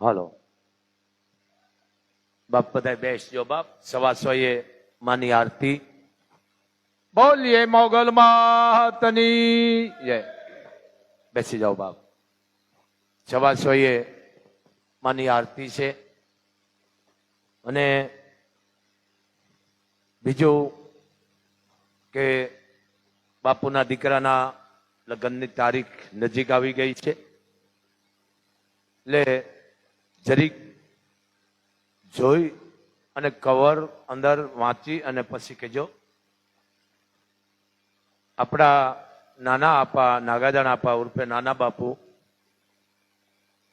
હાલો. બાપ બધા બેસજો બાપ. સવા સોએ માની આરતી. બોલીએ મોગલ માતની. જય. બેસી જાઓ બાપ. સવા સોએ માની આરતી છે. અને બીજું કે બાપુના દીકરાના લગ્નની તારીખ નજીક આવી ગઈ છે. એટલે જરીક જોઈ અને કવર અંદર વાંચી અને પછી કહેજો. આપણા નાના આપા, નાગાદાણ આપા ઉર્ફે નાના બાપુ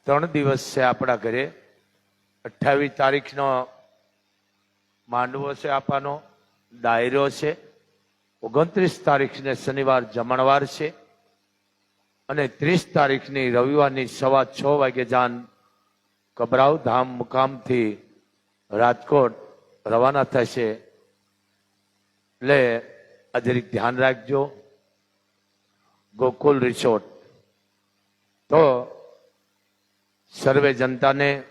ત્રણ દિવસ છે આપણા ઘરે. અઠ્ઠાવીસ તારીખનો માંડવો છે આપાનો, ડાયરો છે. ઓગણત્રીસ તારીખને શનિવાર, જમણવાર છે. અને ત્રીસ તારીખની રવિવારની સવા છ વાગે જાન કબરાવ ધામ મુકામથી રાજકોટ રવાના થશે. એટલે આ ધ્યાન રાખજો. ગોકુલ રિસોર્ટ. તો સર્વે જનતાને,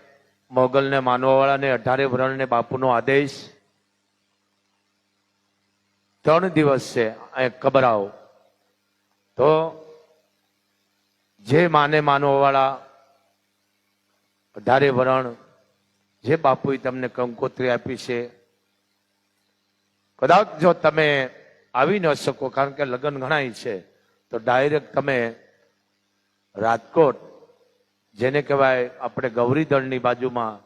મોગલને, માનવાવાળાને, અઢારે વરણને, બાપુનો આદેશ. ત્રણ દિવસ છે અહીં કબરાઓ તો જે માને માનવાવાળા અઢારે વરણ જે બાપુએ તમને કંકોત્રી આપી છે, કદાચ જો તમે આવી ન શકો, કારણ કે લગ્ન ઘણાય છે, તો ડાયરેક્ટ તમે રાજકોટ, જેને કહેવાય આપણે ગૌરીદળની બાજુમાં,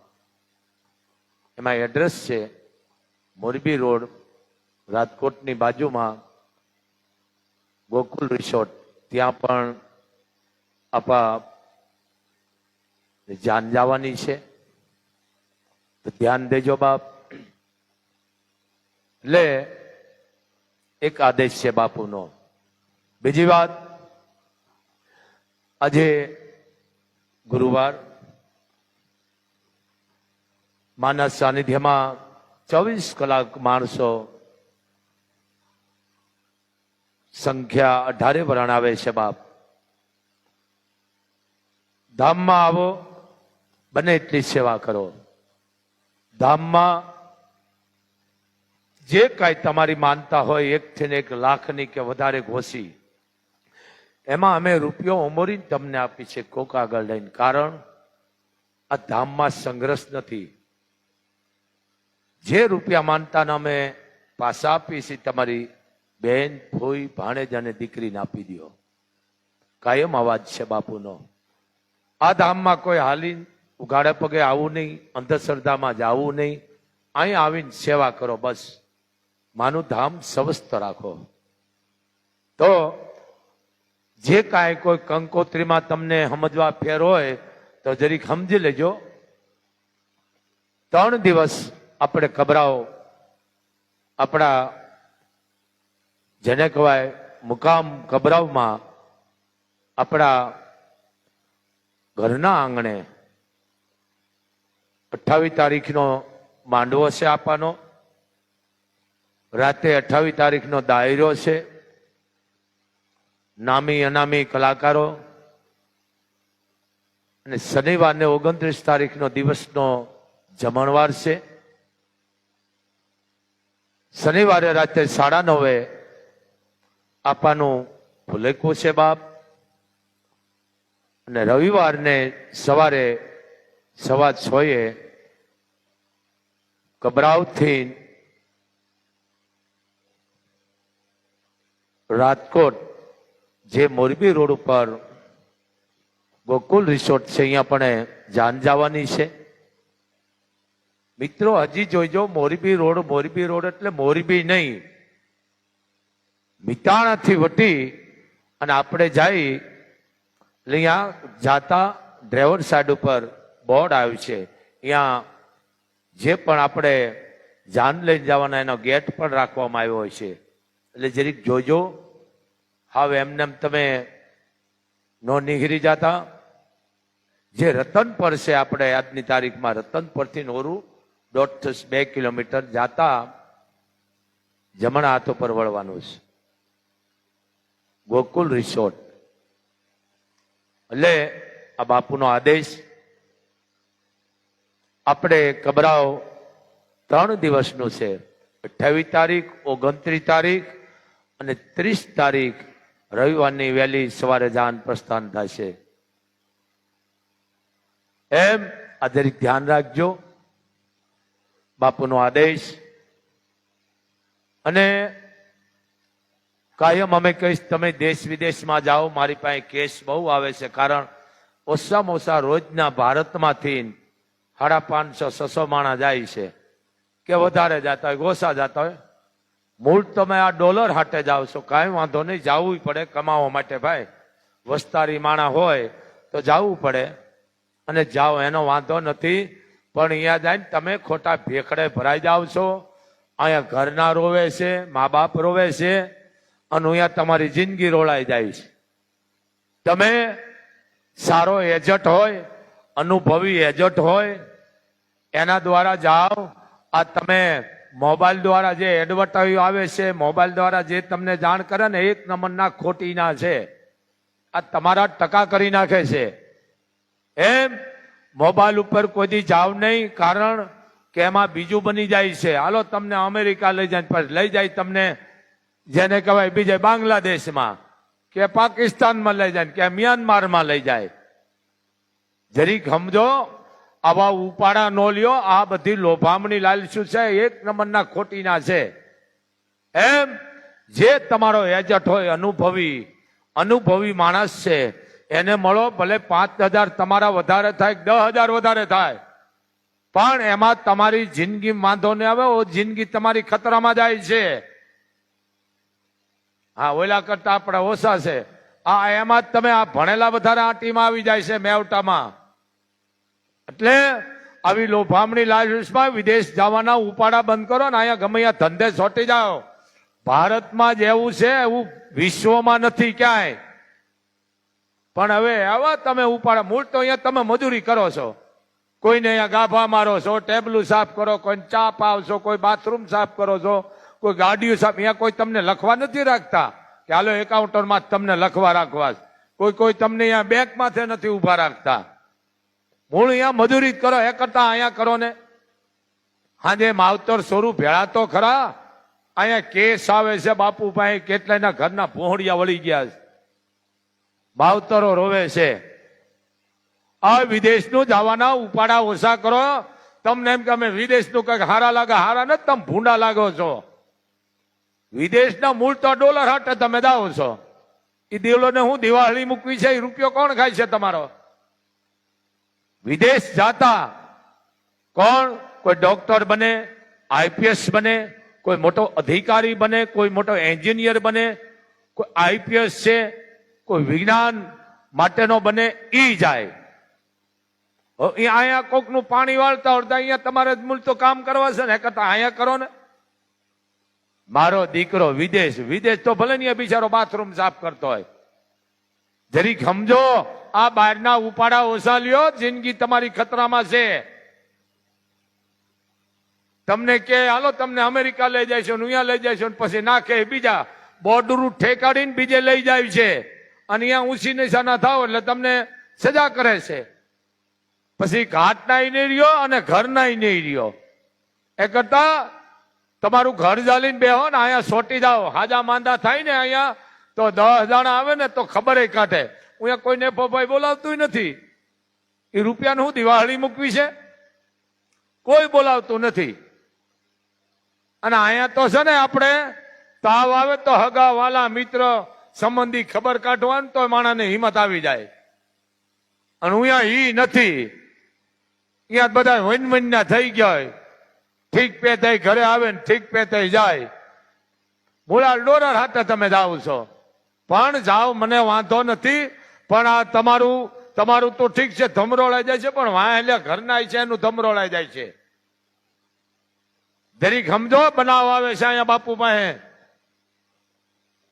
એમાં એડ્રેસ છે, મોરબી રોડ, રાજકોટની બાજુમાં, ગોકુલ રિસોર્ટ ત્યાં પણ આપા જાન જવાની છે. તો ધ્યાન દેજો બાપ. એટલે એક આદેશ છે બાપુનો. બીજી વાત, આજે ગુરુવાર, માના સાનિધ્યમાં ચોવીસ કલાક માણસો સંખ્યા અઢારે વરણ આવે છે બાપ. ધામમાં આવો. બને એટલી સેવા કરો. ધામમાં જે કાંઈ તમારી માનતા હોય, એકથી ને એક લાખની કે વધારે ઘોસી, એમાં અમે રૂપિયો ઉમોરીને તમને આપી છે કોક આગળ લઈને. કારણ આ ધામમાં સંઘર્ષ નથી. જે રૂપિયા માનતાને અમે પાછા આપીએ છીએ, તમારી બેન ફોઈ ભાણેજ અને દીકરીને આપી દો કાયમ અવાજ છે બાપુનો. આ ધામમાં કોઈ હાલી ઉગાડે પગે આવવું નહીં, અંધશ્રદ્ધામાં જવું નહીં. અહીં આવીને સેવા કરો બસ. માનું ધામ સ્વસ્થ રાખો. તો જે કાંઈ કોઈ કંકોત્રીમાં તમને સમજવા ફેર હોય, તો જરીક સમજી લેજો. ત્રણ દિવસ આપણે ખબરાઓ આપણા જેને કહેવાય મુકામ કબરાવમાં આપણા ઘરના આંગણે અઠ્ઠાવીસ તારીખનો માંડવો છે આપવાનો. રાતે અઠ્ઠાવીસ તારીખનો દાયરો છે. નામી, અનામી કલાકારો. અને શનિવારને ઓગણત્રીસ તારીખનો દિવસનો જમણવાર છે. શનિવારે રાત્રે સાડા નવે આપવાનું ભૂલેકું છે બાપ. અને રવિવારને સવારે સવા છએ કબરાવથી રાજકોટ જે મોરબી રોડ ઉપર ગોકુલ રિસોર્ટ છે, અહીંયા પણ જાન જવાની છે. મિત્રો, હજી જોઈજો, મોરબી રોડ મોરબી રોડ એટલે મોરબી નહીં. મિતાણાથી વટી અને આપણે જઈ અહીંયા જાતા ડ્રાઈવર સાઈડ ઉપર બોર્ડ આવ્યું છે. અહીંયા જે પણ આપણે જાન લઈને જવાના એનો ગેટ પણ રાખવામાં આવ્યો હોય છે. એટલે જરીક જોજો, હવે એમને એમ તમે નો નીકળી જતા. જે રતન પર છે આપણે આજની તારીખમાં, રતન પરથી નોરું દોઢ બે કિલોમીટર જાતા જમણા હાથો પર વળવાનું છે. ગોકુલ રિસોર્ટ. એટલે આ બાપુનો આદેશ આપણે કબરાઓ ત્રણ દિવસનું છે. અઠ્યાવીસ તારીખ, ઓગણત્રીસ તારીખ અને ત્રીસ તારીખ રવિવારની વહેલી સવારે જાન પ્રસ્થાન થશે. એમ આ દરેક ધ્યાન રાખજો. બાપુનો આદેશ. અને કાયમ અમે કહીશ, તમે દેશ વિદેશમાં જાઓ. મારી પાસે કેસ બહુ આવે છે. કારણ ઓછામાં ઓછા રોજના ભારતમાંથી સાડા પાંચસો, છસો માણા જાય છે. કે વધારે જતા હોય ઓછા જતા હોય. મૂળ તમે આ ડોલર હાટે જાવ છો કાંઈ વાંધો નહીં, જવું પડે કમાવા માટે ભાઈ. વસ્તારી માણા હોય તો જવું પડે. અને જાઓ, એનો વાંધો નથી. પણ અહીંયા જઈને તમે ખોટા ભેખડે ભરાઈ જાઓ છો. અહીંયા ઘરના રોવે છે મા બાપ રોવે છે. અને અહીંયા તમારી જિંદગી રોળાઈ જાય છે. તમે સારો એજન્ટ હોય અનુભવી એજન્ટ હોય, એના દ્વારા જાઓ. આ તમે મોબાઈલ દ્વારા જે એડવર્ટાઈઝ આવે છે, મોબાઈલ દ્વારા જે તમને જાણ કરે ને, એક નંબરના ખોટીના છે. આ તમારા ટકા કરી નાખે છે. એમ મોબાઈલ ઉપર કોઈ જાવ નહીં, કારણ કે એમાં બીજું બની જાય છે. હાલો, તમને અમેરિકા લઈ જાય લઈ જાય તમને, જેને કહેવાય, બીજે બાંગ્લાદેશમાં, કે પાકિસ્તાનમાં લઈ જાય કે મ્યાનમારમાં લઈ જાય. જરીક સમજો, આવા ઉપાડા નો લ્યો, આ બધી લોભામણી લાલસુ છે? એક નંબરના ખોટીના છે. એમ જે તમારો એજન્ટ હોય, અનુભવી અનુભવી માણસ છે, એને મળો, ભલે પાંચ હજાર તમારા વધારે થાય, દસ હજાર વધારે થાય. પણ એમાં તમારી જિંદગી વાંધો ને આવે જિંદગી તમારી ખતરામાં જાય છે. હા, ઓલા કરતા આપણા ઓછા છે. આ એમાં જ તમે આ ભણેલા વધારે આ ટીમ આવી જાય છે મેવટામાં. એટલે આવી લોભામણી લાલચમાં વિદેશ જવાના ઉપાડા બંધ કરો ને અહીંયા ગમે અહીંયા ધંધે છોટી જાઓ. ભારતમાં જેવું છે, એવું વિશ્વમાં નથી ક્યાંય. પણ હવે આવા તમે ઉપાડા, મૂળ તો અહીંયા તમે મજૂરી કરો છો. કોઈને અહીંયા ગાભા મારો છો, ટેબલું સાફ કરો, કોઈને ચા પાવશો, કોઈ બાથરૂમ સાફ કરો છો, કોઈ ગાડીઓ સાફ, અહીંયા કોઈ તમને લખવા નથી રાખતા. કે હાલો એકાઉન્ટરમાં તમને લખવા રાખવા કોઈ કોઈ તમને અહીંયા બેંકમાંથી નથી ઊભા રાખતા. મૂળ અહીંયા મજૂરી કરો, એ કરતા અહીંયા કરો ને. હાજે માવતર સ્વરૂપ ભેળા તો ખરા. અહીંયા કેસ આવે છે, બાપુ પાસે કેટલાયના ઘરના પહોળિયા વળી ગયા છે. માવતરો રોવે છે. આ વિદેશનું જવાના ઉપાડા ઓછા કરો. તમને એમ કે અમે વિદેશનું કંઈક હારા લાગે, હારા ને તમે ભૂંડા લાગો છો. વિદેશના મૂળ તો ડોલર હાટે તમે દાવો છો. એ દેવલોને હું દિવાળી મૂકવી છે એ રૂપિયો કોણ ખાય છે તમારો? વિદેશ જાતા કોણ? કોઈ ડોક્ટર બને, આઈપીએસ બને, કોઈ મોટો અધિકારી બને, કોઈ મોટો એન્જિનિયર બને, કોઈ આઈપીએસ છે, કોઈ વિજ્ઞાન માટેનો બને એ જાય. અહીંયા કોકનું પાણી વાળતા વળતા અહીંયા તમારે મૂળ તો કામ કરવા છે ને કરતા અહીંયા કરો ને. મારો દીકરો વિદેશ વિદેશ તો ભલે નહીં બિચારો બાથરૂમ સાફ કરતો હોય. જરીક સમજો, આ બહારના ઉપાડા ઓછા લ્યો જિંદગી તમારી ખતરામાં છે. તમને કે, હાલો, તમને અમેરિકા લઈ જાય છે અહીંયા લઈ જાય છે પછી નાખે બીજા બોર્ડરું ઠેકાડીને બીજે લઈ જાય છે. અને અહીંયા ઊંચી નિશાના થાવ એટલે તમને સજા કરે છે. પછી ઘાટના નહીં રહ્યો અને ઘરનાય નહીં રહ્યો એ કરતા તમારું ઘર જાલીને બેહો ને અહીંયા સોટી જાઓ. હાજા માંદા થાય ને અહીંયા તો દસ જણા આવે ને તો ખબર કાઢે. હું અહીંયા કોઈને ભાઈ બોલાવતું નથી. એ રૂપિયાને હું દિવાળી મૂકવી છે? કોઈ બોલાવતું નથી. અને અહીંયા તો છે ને આપણે તાવ આવે તો હગા વાલા મિત્ર સંબંધી ખબર કાઢવાનું તો માણાને હિંમત આવી જાય. અને હું અહીંયા ઈ નથી. અહીંયા બધા વન વનના થઈ ગયા હોય. ઠીક પે થઈ, ઘરે આવે ને ઠીક પે થઈ જાય. મૂળા ડોરર હાથે તમે જાઓ છો. પણ જાઓ, મને વાંધો નથી. પણ આ તમારું તમારું તો ઠીક છે, ધમરોળાઈ જાય છે, પણ વાહ એટલે ઘરના છે, એનું ધમરોળાઈ જાય છે. દરી સમજો, બનાવ આવે છે અહીંયા બાપુ પાસે.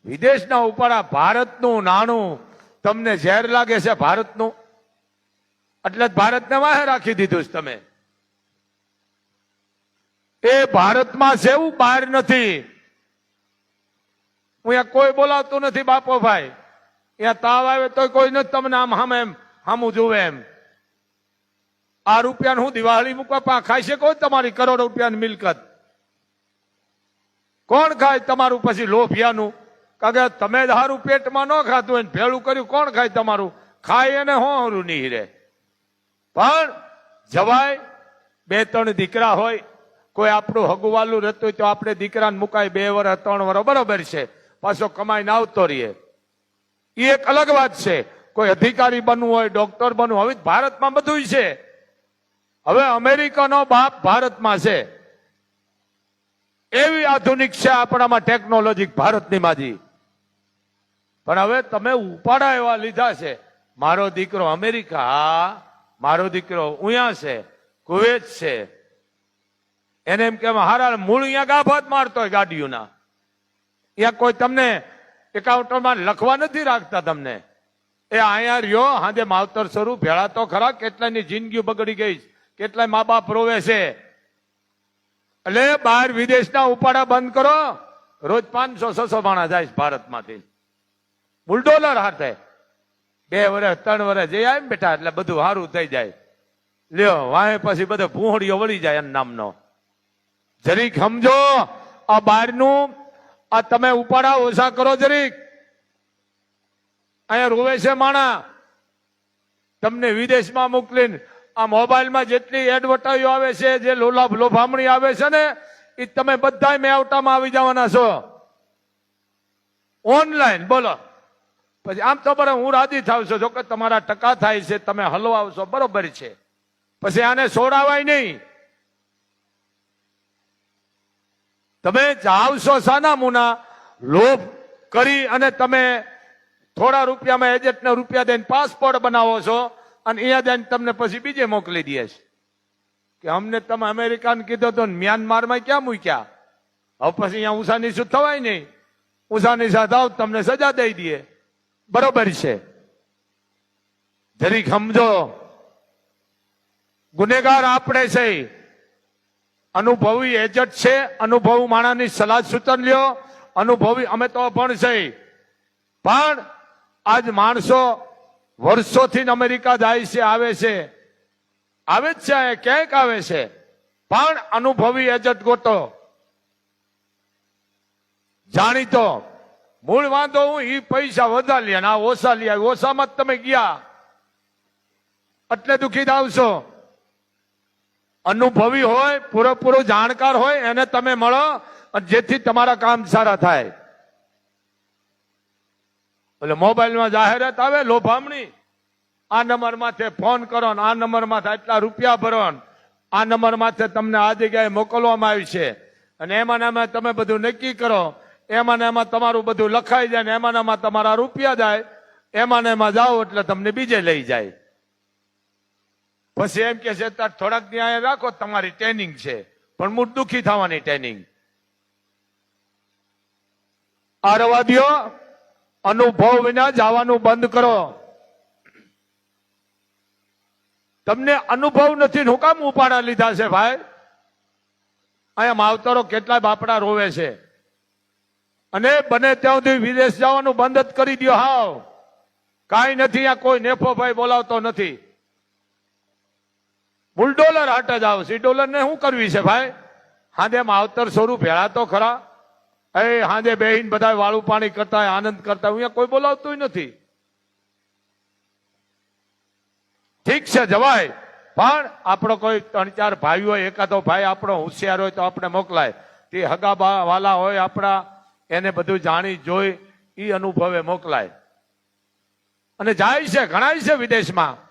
વિદેશના ઉપાડા ભારતનું નાણું તમને ઝેર લાગે છે, ભારતનું. એટલે જ ભારતને વાહે રાખી દીધું છે તમે. એ ભારતમાં જેવું બહાર નથી. અહીંયા કોઈ બોલાવતું નથી બાપો ભાઈ. અહીંયા તાવ આવે તો કોઈ નથી તમને આમ સામે એમ સામું જોવે એમ. આ રૂપિયાનું હું દિવાળી મૂકવા પા ખાઈ શકો તમારી કરોડ રૂપિયાની મિલકત. કોણ ખાય તમારું પછી લોભિયાનું? કારણ કે તમે હારું પેટમાં ન ખાતું હોય ભેળું કર્યું, કોણ ખાય તમારું? ખાય એને હોરું નહીં રે. પણ જવાય બે ત્રણ દીકરા હોય કોઈ આપણું હગુવાલું રહેતું તો આપણે દીકરાને મુકાય બે વર્ષ ત્રણ વર્ષ બરોબર છે. પાછો કમાઈને આવતો રહીએ. એ એક અલગ વાત છે. કોઈ અધિકારી બનવું હોય, ડોક્ટર બનવું હવે ભારતમાં બધું છે. હવે અમેરિકાનો બાપ ભારતમાં છે. એવી આધુનિક છે આપણામાં ટેકનોલોજી, ભારતની માજી. પણ હવે તમે ઉપાડા એવા લીધા છે. મારો દીકરો અમેરિકા મારો દીકરો ઉયા છે, કુવેત છે. એને એમ કે હારા મૂળ અહીંયા ગાભાત મારતો હોય ગાડીઓના. અહીંયા કોઈ તમને એકાઉન્ટમાં લખવા નથી રાખતા તમને. એ અહીંયા રહ્યો, હાજે માવતર સ્વરૂપ, ભેળા તો ખરા, કેટલાની જિંદગી બગડી ગઈ કેટલાય મા બાપ રોવે છે. એટલે બહાર વિદેશના ઉપાડા બંધ કરો. રોજ પાંચસો, છસો માણા જાય ભારતમાંથી. બુલડોલર હાથે. બે વર્ષ ત્રણ વર્ષ જઈ આવે બેઠા એટલે બધું સારું થઈ જાય. લ્યો વાય પછી બધો ભૂહડીઓ વળી જાય એમ નામનો. જરીક સમજો, આ બહારનું આ તમે ઉપાડા ઓછા કરો જરીક. અહીંયા રોવે છે માણા. તમને વિદેશમાં મોકલીને, આ મોબાઈલમાં જેટલી એડવર્ટાઈઝ આવે છે, જે લોલા લોભામણી આવે છે ને, એ તમે બધા મેવટામાં આવી જવાના છો. ઓનલાઈન, બોલો. પછી આમ તો બરાબર હું રાજી થાવ છું, જોકે તમારા ટકા થાય છે, તમે હલવાવશો, બરોબર છે. પછી આને છોડાવાય નહીં. તમે જાવશો સાના મુના લોભ કરી અને તમે થોડા રૂપિયામાં એજન્ટને રૂપિયા દઈને પાસપોર્ટ બનાવો છો અને અહીંયા દઈને તમને પછી બીજે મોકલી દે છે. કે અમને તમે અમેરિકાને કીધો તો મ્યાનમારમાં ક્યાં મૂક્યા? હવે પછી અહીંયા ઉષા નીચું થવાય નહીં. ઉષા નિશા થાવ તમને સજા દઈ દે બરોબર છે. જરીક સમજો. ગુનેગાર આપણે છે અનુભવી એજન્ટ છે, અનુભવી માણાની સલાહ સૂચન લ્યો. અનુભવી અમે તો પણ છે. પણ આજ માણસો વર્ષોથી અમેરિકા જાય છે, આવે છે. આવે જ છે ક્યાંક આવે છે. પણ અનુભવી એજન્ટ ગોતો. જાણીતો. મૂળ વાંધો હું એ પૈસા વધારે લે આ ઓછા લે. ઓછામાં જ તમે ગયા. એટલે દુઃખી આવશો અનુભવી હોય, પૂરેપૂરો જાણકાર હોય, એને તમે મળો જેથી તમારા કામ સારા થાય. એટલે મોબાઈલમાં જાહેરાત આવે, લોભામણી. આ નંબર માથે ફોન કરો આ નંબર માથે આટલા રૂપિયા ભરો આ નંબર માથે તમને આ જગ્યાએ મોકલવામાં આવી છે. અને એમાં એમાં તમે બધું નક્કી કરો, એમાં એમાં તમારું બધું લખાઈ જાય ને એમાં એમાં તમારા રૂપિયા જાય, એમાં એમાં જાઓ એટલે તમને બીજે લઈ જાય. પછી એમ કે છે, "તાર થોડાક ન્યાય રાખો, તમારી ટ્રેનિંગ છે. પણ મૂળ દુખી થવાની ટ્રેનિંગ આ રવા દ્યો અનુભવ વિના જવાનું બંધ કરો. તમને અનુભવ નથી હું કામ ઉપાડા લીધા છે, ભાઈ? અહીંયા માવતરો કેટલા બાપડા રોવે છે. અને બને ત્યાં સુધી વિદેશ જવાનું બંધ જ કરી દો હાવ. કાંઈ નથી, આ કોઈ નેફો ભાઈ બોલાવતો નથી. બુલડોલર હટ જ આવશે ડોલરને શું કરવી છે ભાઈ? હાંદે માવતર સ્વરૂપ ભેળા તો ખરા. એ હાંદે બેહીન બધા વાળું પાણી કરતા આનંદ કરતા હોય. કોઈ બોલાવતું નથી. ઠીક છે, જવાય. પણ આપણો કોઈ ત્રણ ચાર ભાઈ હોય, એકાદો ભાઈ આપણો હોશિયાર હોય તો આપણે મોકલાય. તે હગા વાલા હોય આપણા, એને બધું જાણી જોઈ એ અનુભવે મોકલાય. અને જાય છે ઘણાય છે વિદેશમાં.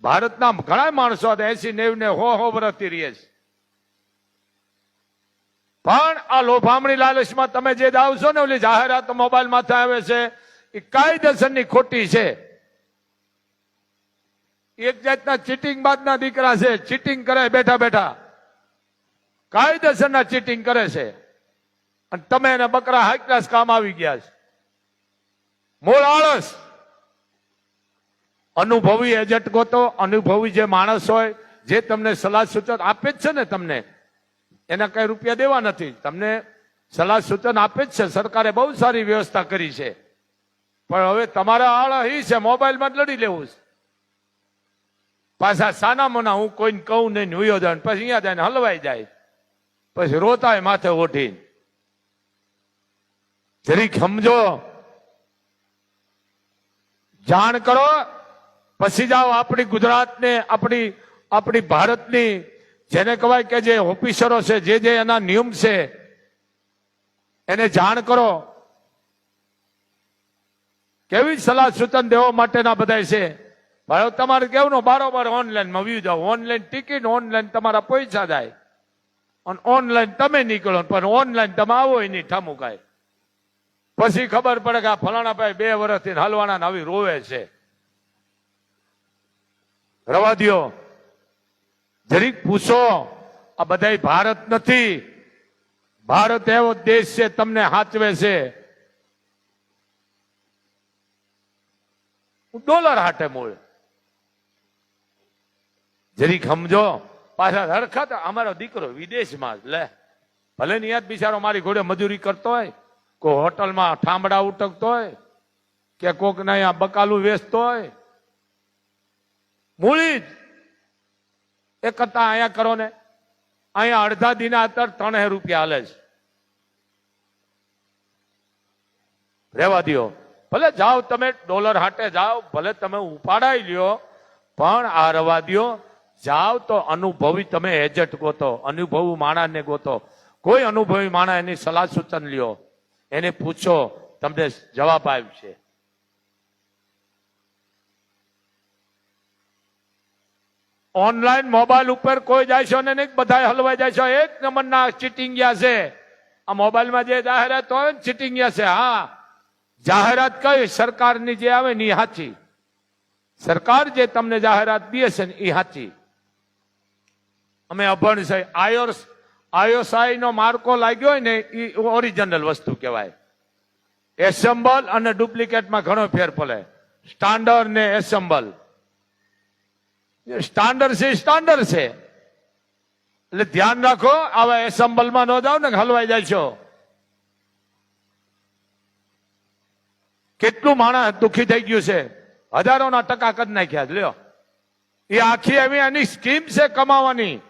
ભારતના ઘણા માણસો એસી નેવ ને હો હો વર્ષથી રહીએ છે. પણ આ લોભામણી લાલચમાં તમે જે દાવશો ને ઓલી જાહેરાત મોબાઈલ માથે આવે છે, એ કાયદેસરની ખોટી છે. એક જાતના ચીટિંગ બાદના દીકરા છે, ચીટિંગ કરે બેઠા બેઠા. કાયદેસરના ચીટિંગ કરે છે. અને તમે એને બકરા હાઈ ક્લાસ કામ આવી ગયા છે. મૂળ આળસ. અનુભવી એજન્ટ ગોતો, અનુભવી જે માણસ હોય, જે તમને સલાહ સૂચન આપે જ છે ને તમને. એના કઈ રૂપિયા દેવા નથી. તમને સલાહ સૂચન આપે જ છે. સરકારે બહુ સારી વ્યવસ્થા કરી છે. પણ હવે તમારા આળા ઈ છે. મોબાઈલમાં જ લડી લેવું છે. પાછા સાના મના હું કોઈને કહું નહીં હુયો જાય પછી અહીંયા જાય હલવાઈ જાય. પછી રોતાય માથે ઓઢીને. જરીક સમજો. જાણ કરો. પછી જાઓ આપણી ગુજરાતને, આપણી આપણી ભારતની, જેને કહેવાય કે જે ઓફિસરો છે, જે જે એના નિયમ છે, એને જાણ કરો. કેવી સલાહ સૂચન દેવા માટેના બધા છે? ભાઈ તમારે કેવું બારોબાર ઓનલાઈનમાં જાઓ. ઓનલાઈન ટિકિટ, ઓનલાઈન તમારા પૈસા જાય. અને ઓનલાઈન તમે નીકળો, પણ ઓનલાઈન તમે આવો નહીં ઠામુકાય પછી ખબર પડે કે આ ફલાણા ભાઈ બે વર્ષથી હલવાના આવી રોવે છે. રવા દો જરીક પૂછો, આ બધા ભારત નથી. ભારત એવો દેશ છે, તમને હાચવે છે. ડોલર હાટે મૂળ. જરીક સમજો, પાછા હરખત અમારો દીકરો વિદેશમાં લે. ભલે ને બિચારો મારી ઘોડે મજૂરી કરતો હોય, કોઈ હોટલમાં ઠામડા ઉટકતો હોય, કે કોક ના અહીંયા બકાલું વેચતો હોય મૂળી જ. એ કરતા અહીંયા કરો ને. અહીંયા અડધા દિના અત્યારે ત્રણ રૂપિયા હાલે છે. રેવા દો ભલે જાઓ તમે ડોલર હાટે જાઓ, ભલે તમે ઉપાડાઈ લ્યો, પણ આ રવા દો જાઓ તો અનુભવી તમે એજન્ટ ગોતો, અનુભવી માણાને ગોતો. કોઈ અનુભવી માણા એની સલાહ સૂચન લ્યો. એને પૂછો, તમને જવાબ આવશે ઓનલાઈન મોબાઈલ ઉપર કોઈ જાય છે ને નહીં બધા હલવાઈ જાય છે. એક નંબરના ચીટિંગિયા છે. આ મોબાઈલમાં જે જાહેરાત હોય ને ચીટિંગિયા છે. હા. જાહેરાત કઈ? સરકારની જે આવે ને એ સાચી સરકાર જે તમને જાહેરાત દે છે ને એ સાચી અમે અભણ છે. આયોર્સ આયોસાઈ નો માર્કો લાગ્યો હોય ને એ ઓરિજિનલ વસ્તુ કહેવાય. એસેમ્બલ અને ડુપ્લિકેટમાં ઘણો ફેર પડે. સ્ટાન્ડર્ડ ને એસેમ્બલ. સ્ટાન્ડર્ડ છે સ્ટાન્ડર્ડ છે. એટલે ધ્યાન રાખો, આવા એસેમ્બલમાં ન જાઓ ને હલવાઈ જાય છો. કેટલું માણસ દુઃખી થઈ ગયું છે. હજારોના ટકા કરી નાખ્યા છે, લ્યો. એ આખી એવી એની સ્કીમ છે કમાવાની.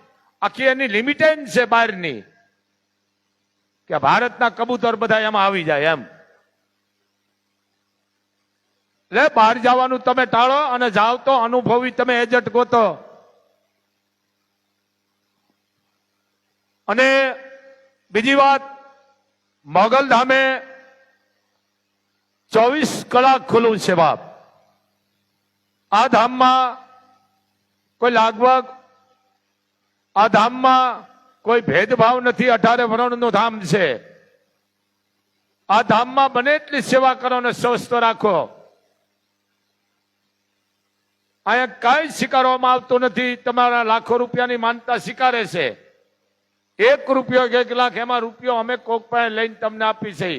આખી એની લિમિટેડ છે બહારની. કે ભારતના કબૂતર બધા એમાં આવી જાય એમ. એટલે બહાર જવાનું તમે ટાળો અને જાવ તો અનુભવી, તમે એજન્ટ ગોતો અને બીજી વાત, મોગલ ધામે ચોવીસ કલાક ખુલ્લું છે બાપ. આ ધામમાં કોઈ લાગવગ, આ ધામમાં કોઈ ભેદભાવ નથી, અઢારે વર્ણનું ધામ છે. આ ધામમાં બને એટલી સેવા કરો અને સ્વસ્થ રાખો. અહીંયા કાંઈ સ્વીકારવામાં આવતું નથી. તમારા લાખો રૂપિયાની માનતા સ્વીકારે છે. એક રૂપિયો એક લાખ એમાં રૂપિયો અમે કોક પાસે લઈને તમને આપી છે.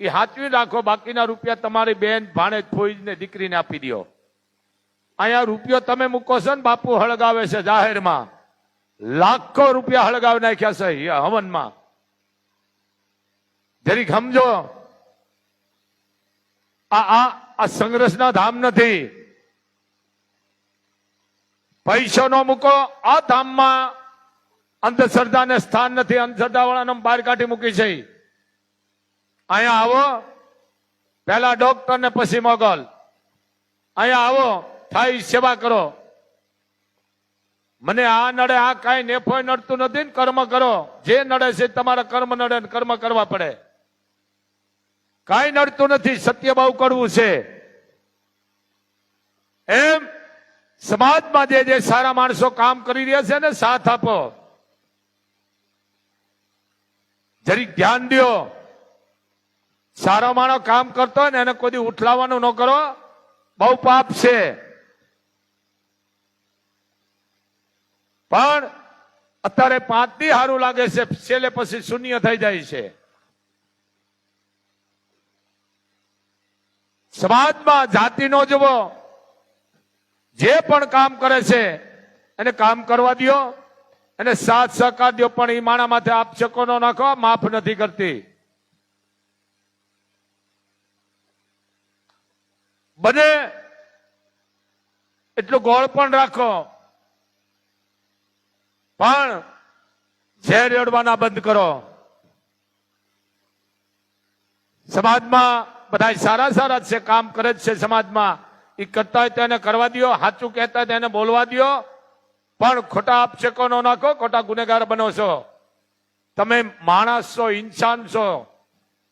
એ હાચવી રાખો, બાકીના રૂપિયા તમારી બેન ભાણે ફોઈને દીકરીને આપી દો અહીંયા રૂપિયો તમે મૂકો છો ને, બાપુ હળગાવે છે જાહેરમાં. લાખો રૂપિયા હળગાવી નાખ્યા છે હવનમાં. જરીક સમજો. આ આ સંઘર્ષના ધામ નથી. પૈસો નો મૂકો. આ ધામમાં અંધશ્રદ્ધાને સ્થાન નથી. અંધશ્રદ્ધા વાળાને બહાર કાઢી મૂકી છે. અહીંયા આવો. પહેલા ડોક્ટર ને પછી મોગલ. અહીંયા આવો. થાય સેવા કરો. મને આ નડે, આ કાંઈ નેફોય નડતું નથી ને કર્મ કરો. જે નડે છે તમારા કર્મ નડે કર્મ કરવા પડે. કાંઈ નડતું નથી. સત્ય બહુ કરવું છે. એમ સમાજમાં જે જે સારા માણસો કામ કરી રહ્યા છે ને સાથ આપો. જરીક ધ્યાન દો સારો માણો કામ કરતો હોય ને એને કોઈ ઉઠલાવાનું ન કરો. બહુ પાપ છે. પણ અત્યારે પાંચ દી સારું લાગે છે, છેલ્લે પછી શૂન્ય થઈ જાય છે. સમાજમાં જાતિ નો જવો જે પણ કામ કરે છે, એને કામ કરવા દ્યો એને સાથ સહકાર દો પણ એ માણા માથે આપશકો ન નાખો, માફ નથી કરતી. બને એટલું ગોળ પણ રાખો. પણ ઝેર રેડવાના બંધ કરો. સમાજમાં બધા સારા સારા છે, કામ કરે છે સમાજમાં. એ કરતા હોય તેને કરવા દો સાચું કહેતા તેને બોલવા દો પણ ખોટા આપશેકો ન નાખો, ખોટા ગુનેગાર બનો છો. તમે માણસ છો, ઇન્સાન છો.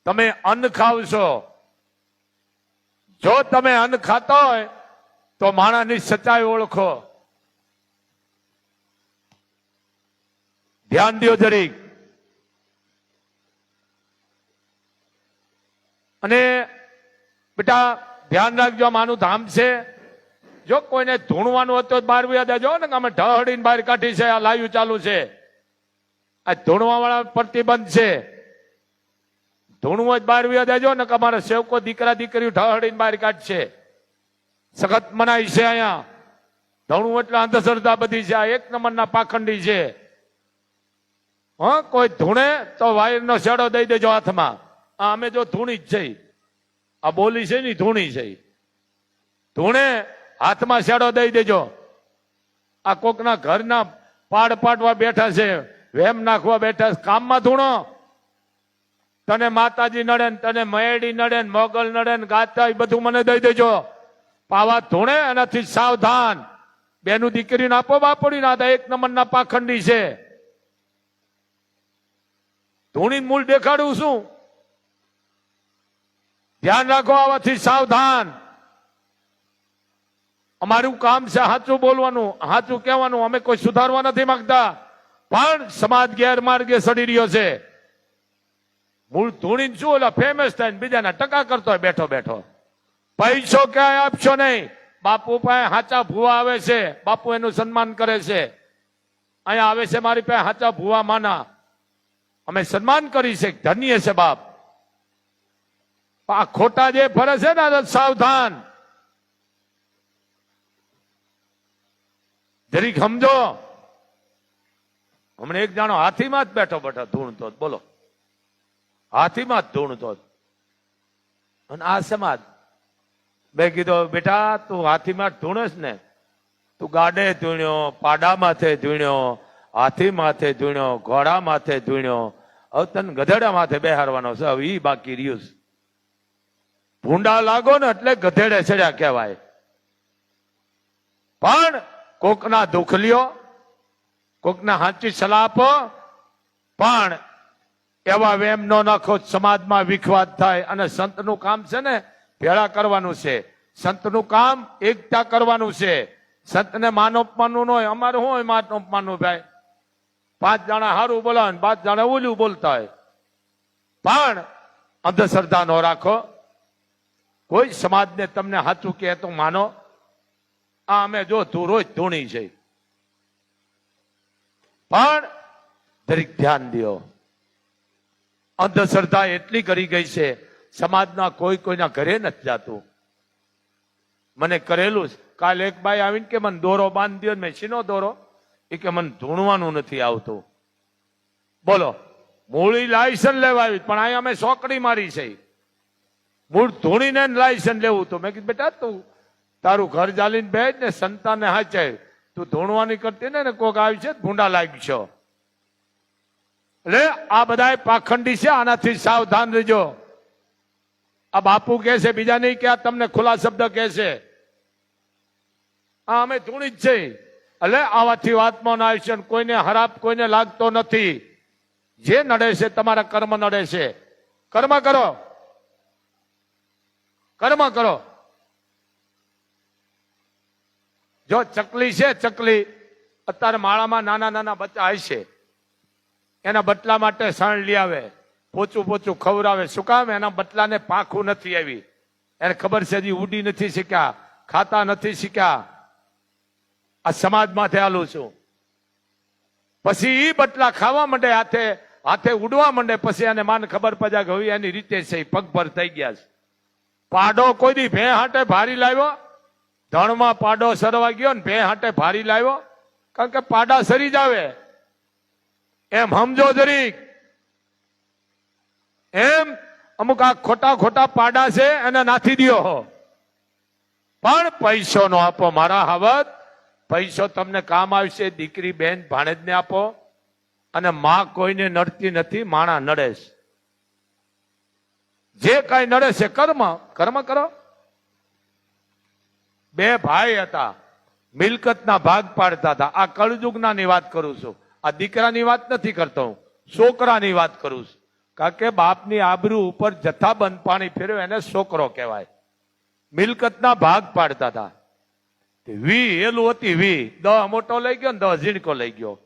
તમે અન્ન ખાવ છો. જો તમે અન્ન ખાતા હોય, તો માણસની સચ્ચાઈ ઓળખો. ધ્યાન દો જરીક. અને બેટા ધ્યાન રાખજો માનું ધામ છે. જો કોઈને ધૂણવાનું હતું બહાર વ્યા દેજો ને અમે ઢહડીને બહાર કાઢી છે, આ લાઈવ ચાલુ છે. આ ધૂણવા વાળા પ્રતિબંધ છે. ધૂણવું જ બહાર વ્યા દેજો ને અમારા સેવકો, દીકરા, દીકરીઓ ઢહડીને બહાર કાઢશે. સખત મનાય છે અહીંયા. ધૂણવું એટલે અંધશ્રદ્ધા બધી છે, આ એક નંબરના પાખંડી છે. હા, કોઈ ધૂણે તો વાયરનો શેડો દઈ દેજો હાથમાં. આ અમે જો ધૂણી જ છે આ બોલી છે ને ધૂણી છે ધૂણે, હાથમાં શેડો દઈ દેજો. આ કોકના ઘરના પાડ પાડવા બેઠા છે, વેમ નાખવા બેઠા છે. કામમાં ધૂણો. તને માતાજી નડે તને મયડી નડે ને, મોગલ નડે ને, ગાતા બધું મને દઈ દેજો. પાવા ધૂણે એનાથી સાવધાન. બેનું દીકરીને આપો બાપડી ના એક નંબરના પાખંડી છે. ધૂણી મૂળ દેખાડું શું ધ્યાન રાખો આવાથી સાવધાન. અમારું કામ છે સાચું બોલવાનું, સાચું કહેવાનું. અમે કોઈ સુધારવા નથી માંગતા. પણ સમાજ ગેરમાર્ગે સડી રહ્યો છે. મૂળ ધૂણી શું ઓલા ફેમસ થાય બીજાના ટકા કરતો હોય, બેઠો બેઠો. પૈસો ક્યાંય આપશો નહીં. બાપુ પાસે હાચા ભૂવા આવે છે. બાપુ એનું સન્માન કરે છે. અહીંયા આવે છે મારી પાસે હાચા ભૂવા માના. અમે સન્માન કરી છે. ધન્ય છે બાપ. આ ખોટા જે ફરે છે ને સાવધાન. જરીક સમજો. હમણાં એક જાણો હાથીમાં જ બેઠો બેઠો ધૂણતો. બોલો. હાથીમાં જ ધૂણતો. અને આ સમાજ. મેં કીધો, બેટા, તું હાથીમાં ધૂણસ ને. તું ગાડે ધૂણ્યો પાડા માથે ધૂણ્યો હાથી માથે ધૂણ્યો ઘોડા માથે ધૂણ્યો. હવે તને ગધેડા માથે બેહારવાનો છે. હવે એ બાકી રહ્યું. ભૂંડા લાગો ને એટલે ગધેડે ચડ્યા કહેવાય. પણ કોકના દુઃખ લ્યો, કોકના હાચી સલાહ આપો, પણ એવા વેમ નો નાખો, સમાજમાં વિખવાદ થાય અને સંતનું કામ છે ને ભેળા કરવાનું છે. સંતનું કામ એકતા કરવાનું છે. સંતને માન અપમાનનું ન હોય, અમારે શું હોય માન અપમાનનું ભાઈ? પાંચ જણા સારું બોલાવે પાંચ જણા ઓલું બોલતા હોય. પણ અંધશ્રદ્ધા ન રાખો. કોઈ સમાજને તમને સાચું કહે તો માનો, આ અમે જો ધૂરો જ ધૂણી છે. પણ દરેક ધ્યાન દો અંધશ્રદ્ધા એટલી કરી ગઈ છે, સમાજના કોઈ કોઈના ઘરે નથી જાતું. મને કરેલું છે કાલે એક બાઈ આવીને કે મને દોરો બાંધી દો મેં શીનો દોરો? એ કે મને ધૂણવાનું નથી આવતું. બોલો, મૂળી લાયસન્સ લેવા આવી પણ અહીંયા અમે સોકડી મારી છે. મૂળ ધોણીને લાયસન્સ લેવું તો મેં કીધું, બેટા, તું તારું ઘર ચાલીને બેજ ને સંતાને હાચે તું ધોણવાની કરતી ને કોક આવી છે, ભૂંડા લાગી છો. એટલે આ બધા પાખંડી છે, આનાથી સાવધાન રહેજો. આ બાપુ કહે છે, બીજા નહીં કે આ તમને ખુલ્લા શબ્દ કહે છે. આ અમે ધૂણી જ છે એટલે આવાથી વાતમાં ના છે અને કોઈને હરાપ, કોઈને લાગતો નથી. જે નડે છે, તમારા કર્મ નડે છે. કર્મ કરો. કર્મ કરો. જો ચકલી છે, ચકલી અત્યારે માળામાં નાના નાના બચ્ચા હશે એના બટલા માટે સણ લઈ આવે. પોચું પોચું ખવડાવે. શું કામ? એના બટલાને પાંખું નથી આવી. એને ખબર છે હજી ઉડી નથી શીખ્યા, ખાતા નથી શીખ્યા. આ સમાજમાંથી આલું છું. પછી એ બટલા ખાવા માંડે, હાથે હાથે ઉડવા માંડે, પછી એને માન ખબર પડ્યા કે હવે એની રીતે છે પગભર થઈ ગયા છે. પાડો કોઈ દી ભે હાટે ભારી લાવ્યો? ધણમાં પાડો સરવા ગયો ને ભે હાટે ભારી લાવ્યો? કારણ કે પાડા સરી જ આવે એમ સમજો જરીક. એમ અમુક આ ખોટા ખોટા પાડા છે એને નાથી દ્યો. પણ પૈસો નો આપો મારા હાવત. પૈસો તમને કામ આવશે, દીકરી બેન ભાણેજને આપો. અને માં કોઈને નડતી નથી, માણા નડે છે. જે કઈ નડે છે, કર્મ કર્મ કરો. બે ભાઈ હતા, મિલકતના ભાગ પાડતા હતા. આ કળજુગનાની વાત કરું છું. આ દીકરાની વાત નથી કરતો હું, છોકરાની વાત કરું છું. કારણ કે બાપની આબરૂ ઉપર જથ્થાબંધ પાણી ફેરવે એને છોકરો કહેવાય. મિલકતના ભાગ પાડતા હતા. વી, એલું હતી વી. દહ મોટો લઈ ગયો ને દહ ઝીણકો લઈ ગયો.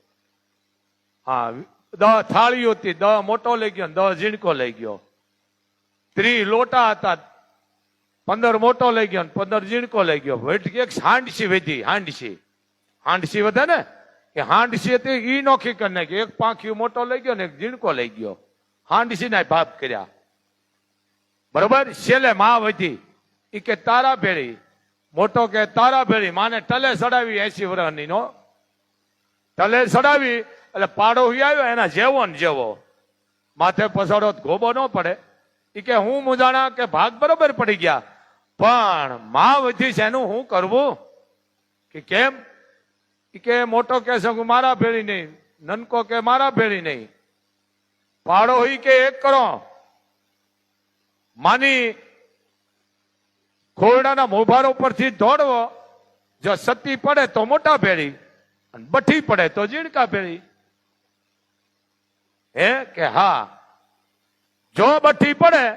હા દહ થાળી હતી દહ મોટો લઈ ગયો ને દહ ઝીણકો લઈ ગયો. ત્રી લોટા હતા. પંદર મોટો લઈ ગયો પંદર ઝીણકો લઈ ગયો. એક હાંડસી વધી હાંડસી હાંડસી વધે ને? એ હાંડસી હતી, ઈ નોખી કરી નાખી. એક પાંખ્યું મોટો લઈ ગયો ને એક ઝીણકો લઈ ગયો. હાંડસી ના ભાપ કર્યા. બરોબર? છેલ્લે મા વધી. એ કે તારા ભેળી. મોટો કે તારા ભેળી. માને ટલે સડાવી એસી વર્ષની નો? ટલે સડાવી, એટલે પાડો આવ્યો, એના જેવો ને જેવો. માથે પસાડો ગોબો ન પડે. ઈ કે હું મુજાણા કે ભાગ બરોબર પડી ગયા. પણ માં વધી છે એનું હું કરવું? કે કેમ? કે મોટો કે છે મારા ભેળી નહીં. નનકો કે મારા ભેળી નહીં. પાડો હોય કે એક કરો. માની ખોરડાના મોભાર ઉપરથી દોડવો. જો સતી પડે તો મોટા ભેળી અને બઠી પડે તો ઝીણકા ભેળી. હે? કે હા. જો બઠ્ઠી પડે,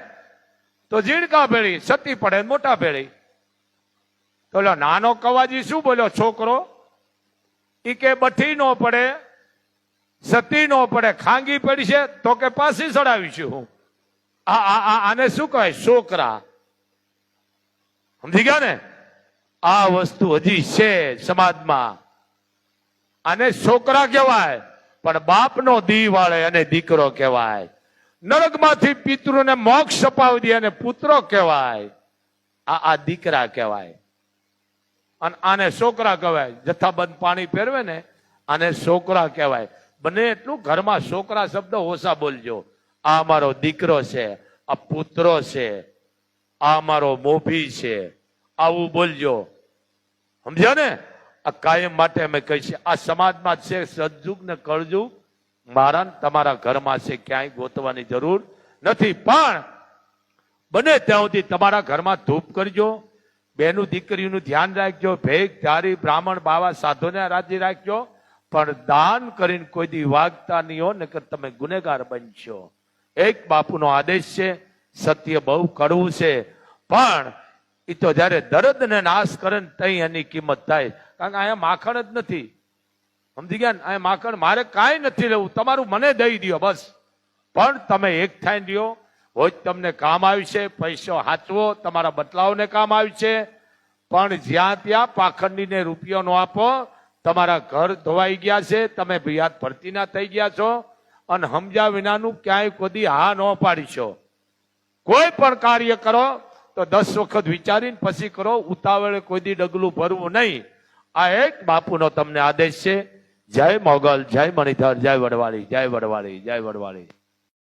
તો ઝીણકા ભેળી, સતી પડે, મોટા ભેળી. તો નાનો કવાજી શું બોલ્યો? છોકરો, ઈ કે બઠ્ઠી નો પડે, સતી નો પડે, ખાંગી પડી છે, તો કે પાછી ચડાવીશું હું. આ આ આને શું કહેવાય? છોકરા. સમજી ગયા ને? આ વસ્તુ હજી છે સમાજમાં. આને છોકરા કહેવાય, પણ બાપનો દી વાળે અને દીકરો કહેવાય. નરકમાંથી પિતૃને મોક્ષ અપાવી અને પુત્રો કહેવાય. આ આ દીકરા કહેવાય. અને આને છોકરા કહેવાય. જથ્થાબંધ પાણી ફેરવે ને, આને છોકરા કહેવાય. બને એટલું ઘરમાં છોકરા શબ્દ ઓછા બોલજો. આ મારો દીકરો છે, આ પુત્રો છે, આ મારો મોભી છે. આવું બોલજો. સમજો ને? આ કાયમ માટે અમે કહી આ સમાજમાં છે સજ્જુગ ને કળજુગ મારા તમારા ઘરમાં છે ક્યાંય ગોતવાની જરૂર નથી. પણ બને ત્યાં સુધી તમારા ઘરમાં ધૂપ કરજો, બેનું દીકરીનું ધ્યાન રાખજો, ભેગ, ધારી, બ્રાહ્મણ, બાવા, સાધુને રાજી રાખજો, પણ દાન કરીને કોઈ દી વાગતા નહીં હો, નકર તમે ગુનેગાર બનશો. એક બાપુનો આદેશ છે, સત્ય બહુ કડવું છે. પણ એ તો જયારે દર્દ ને નાશ કરે ને તઈ એની કિંમત થાય. કારણ કે અહીંયા માખણ જ નથી. સમજી ગયા ને? માખણ મારે કાંઈ નથી લેવું તમારું મને દઈ દો બસ. પણ તમે એક થાય રહ્યો હોય તમને કામ આવ્યું છે, પૈસો હાચવો, તમારા બદલાવને કામ આવ્યું છે. પણ જ્યાં ત્યાં પાખંડીને રૂપિયો નો આપો, તમારા ઘર ધોવાઈ ગયા છે, તમે ભિયાત ભરતીના થઈ ગયા છો. અને સમજ્યા વિનાનું ક્યાંય કોદી હા ન પાડીશો કોઈ પણ કાર્ય કરો, તો દસ વખત વિચારીને પછી કરો, ઉતાવળે કોઈ દી ડગલું ભરવું નહીં. આ એક બાપુનો તમને આદેશ છે. જય મોગલ જય મણિધર જય વડવાળી જય વડવાળી જય વડવાળી.